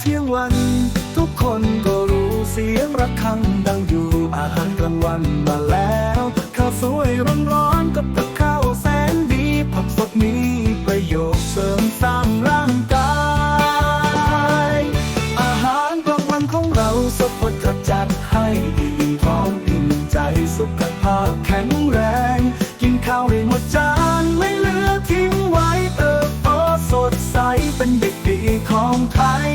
เที่ยงวัน ทุกคนก็รู้เสียงระฆังดังอยู่อาหารกลางวันมาแล้วข้าวสวยร้อนๆกับ ของไทย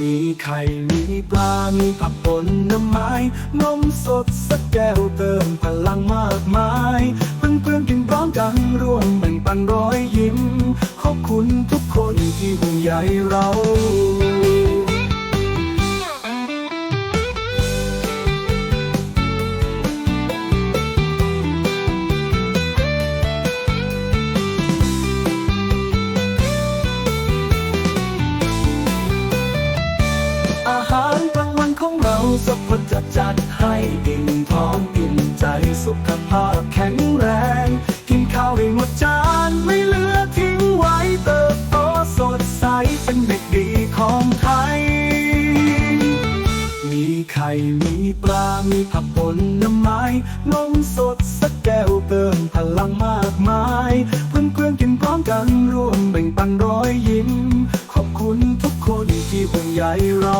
มีไข่ มีปลา มีผักผลน้ำไม้ นมสดสักแก้วเติมพลังมากมาย เพื่อนเพื่อนกินพร้อมกันร่วมแบ่งปันรอยยิ้ม ขอบคุณทุกคนที่ห่วงใยเรา สักคนจะจัดให้อิ่มท้องอิ่มใจสุขภาพแข็งแรง กินข้าวให้หมดจานไม่เหลือทิ้งไว้เติบโตสดใสเป็นเด็กดีของไทย มีไข่มีปลา มีผักผลน้ำไม้นมสดสักแก้วเติมพลังมากมาย เพื่อนเพื่อนกินพร้อมกันร่วมแบ่งปันรอยยิ้ม ขอบคุณทุกคนที่ห่วงใยเรา